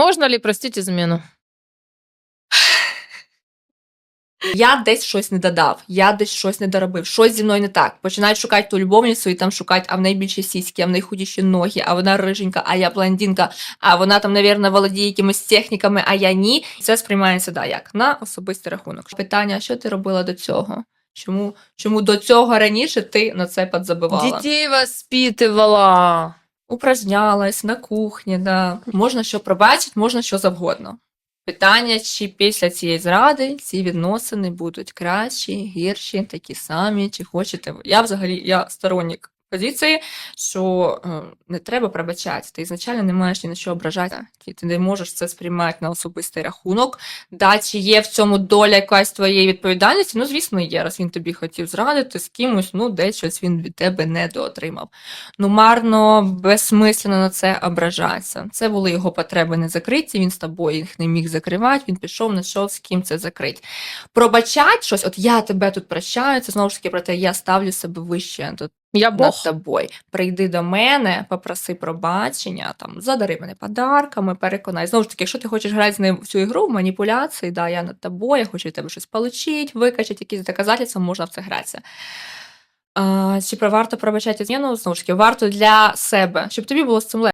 Можно ли простить измену? Я десь щось не додав, я десь щось не доробив, щось зі мною не так. Починають шукати ту любовницю і там шукають, а в неї більше сіськи, а в неї худіші ноги, а вона риженька, а я блондинка, а вона там, навірно, володіє якимись техніками, а я ні. Це сприймається да, як на особистий рахунок. Питання: що ти робила до цього? Чому, чому до цього раніше ти на це підзабивала? Детей воспитывала. Упражнялась на кухні, да. Можна що пробачити, можна що завгодно. Питання, чи після цієї зради ці відносини будуть кращі, гірші, такі самі, чи хочете. Я взагалі я сторонник позиції, що е, не треба пробачати. Ти ізначально не маєш ні на що ображати. Ти не можеш це сприймати на особистий рахунок. Да, чи є в цьому доля якась твоєї відповідальності? Ну, звісно, є. Раз він тобі хотів зрадити з кимось, ну, десь щось він від тебе недоотримав ну марно, безсмислено на це ображатися. Це були його потреби не закриті, він з тобою їх не міг закривати, він пішов, знайшов з ким це закрити. Пробачать щось, от я тебе тут прощаю, це знову ж таки про те, я ставлю себе вище Я над бог. тобою. Прийди до мене, попроси пробачення, там, задари мене подарками, переконай. Знову ж таки, якщо ти хочеш грати з ним в цю ігру, в маніпуляції, да, я над тобою, я хочу від тебе щось получити, викачати, якісь доказательства, можна в це гратися. А, чи варто пробачати зміну? Знову ж таки, варто для себе, щоб тобі було з цим легше.